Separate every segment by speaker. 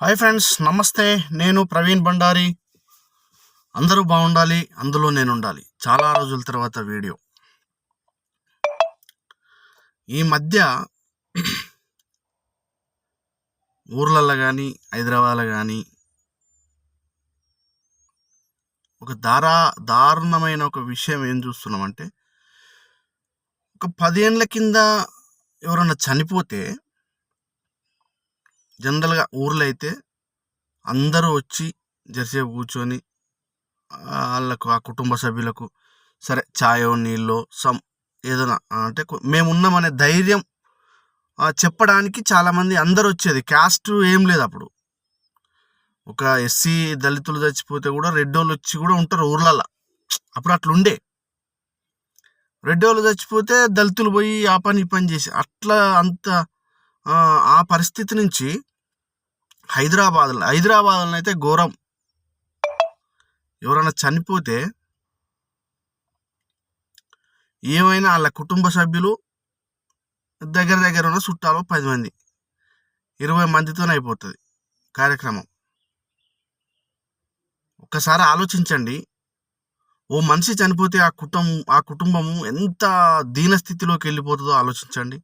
Speaker 1: Hi friends నమస్తే. నేను ప్రవీణ్ బండారి అందరూ బాగుండాలి అందులో నేను ఉండాలి చాలా రోజుల తర్వాత వీడియో. ఈ మధ్య ఊర్లల్లో కానీ హైదరాబాద్లో కానీ ఒక దారా దారుణమైన ఒక విషయం ఏం చూస్తున్నామంటే ఒక పదేళ్ళ కింద ఎవరన్నా చనిపోతే జనరల్గా ఊర్లో అయితే అందరూ వచ్చి జరసేపు కూర్చొని వాళ్ళకు ఆ కుటుంబ సభ్యులకు సరే ఛాయో నీళ్ళో సమ్ ఏదైనా అంటే కొ- మేమున్నామనే ధైర్యం చెప్పడానికి చాలామంది అందరూ వచ్చేది. క్యాస్ట్ ఏం లేదు అప్పుడు. ఒక ఎస్సీ దళితులు చచ్చిపోతే కూడా రెడ్డోళ్ళు వచ్చి కూడా ఉంటారు ఊర్లల్లో అప్పుడు అట్లుండే. రెడ్డోళ్ళు చచ్చిపోతే దళితులు పోయి ఆ పని ఈ పని చేసి అట్లా అంత ఆ పరిస్థితి నుంచి హైదరాబాద్లో హైదరాబాద్లో అయితే ఘోరం. ఎవరైనా చనిపోతే ఏమైనా వాళ్ళ కుటుంబ సభ్యులు దగ్గర దగ్గర ఉన్న చుట్టాలు పది మంది ఇరవై మందితోనే అయిపోతుంది కార్యక్రమం. ఒక్కసారి ఆలోచించండి. ఓ మనిషి చనిపోతే ఆ కుటుంబం ఆ కుటుంబము ఎంత దీనస్థితిలోకి వెళ్ళిపోతుందో ఆలోచించండి.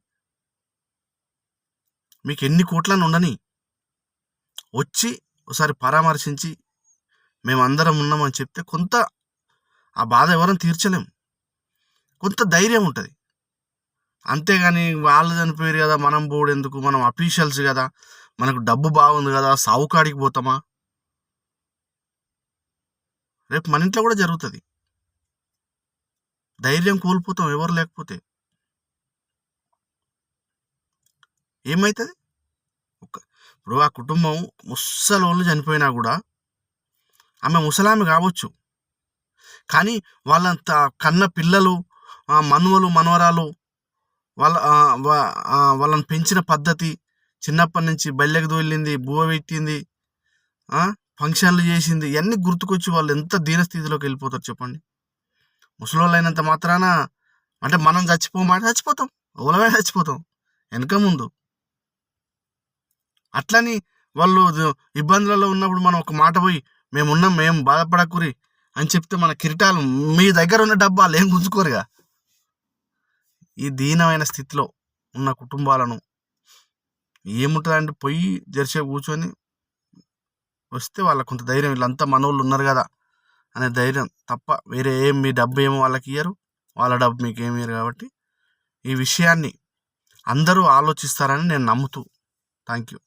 Speaker 1: మీకు ఎన్ని కోట్లను ఉండని వచ్చి ఒకసారి పరామర్శించి మేమందరం ఉన్నామని చెప్తే కొంత ఆ బాధ ఎవరం తీర్చలేము కొంత ధైర్యం ఉంటుంది. అంతేగాని వాళ్ళు చనిపోయారు కదా మనం పోడు ఎందుకు? మనం అఫీషియల్స్ కదా మనకు డబ్బు బాగుంది కదా సావుకాడికి పోతామా? రేపు మన ఇంట్లో కూడా జరుగుతుంది. ధైర్యం కోల్పోతాం ఎవరు లేకపోతే. ఏమవుతుంది ఇప్పుడు ఆ కుటుంబం ముసలోళ్ళు చనిపోయినా కూడా ఆమె ముసలామె కావచ్చు. కానీ వాళ్ళంత కన్న పిల్లలు మనువలు మనవరాలు వాళ్ళ వాళ్ళని పెంచిన పద్ధతి చిన్నప్పటి నుంచి బల్లెకి దోలింది బువ్వ పెట్టింది ఫంక్షన్లు చేసింది ఇవన్నీ గుర్తుకొచ్చి వాళ్ళు ఎంత దీనస్థితిలోకి వెళ్ళిపోతారు చెప్పండి. ముసలోళ్ళు అయినంత మాత్రాన అంటే మనం చచ్చిపోమాట చచ్చిపోతాం ఓలమే చచ్చిపోతాం వెనక ముందు. అట్లని వాళ్ళు ఇబ్బందులలో ఉన్నప్పుడు మనం ఒక మాట పోయి మేమున్నాం మేము బాధపడకురి అని చెప్తే మన కిరీటాలు మీ దగ్గర ఉన్న డబ్బాలు ఏం గుంజుకోరుగా? ఈ దీనమైన స్థితిలో ఉన్న కుటుంబాలను ఏముంటుందంటే పోయి జెర్సీ కూర్చొని వస్తే వాళ్ళకు కొంత ధైర్యం వీళ్ళంతా మనోళ్ళు ఉన్నారు కదా అనే ధైర్యం తప్ప వేరే ఏం మీ డబ్బు ఏమో వాళ్ళకి ఇయ్యరు వాళ్ళ డబ్బు మీకు ఏమి ఇయ్యరు కాబట్టి ఈ విషయాన్ని అందరూ ఆలోచిస్తారని నేను నమ్ముతూ థ్యాంక్ యూ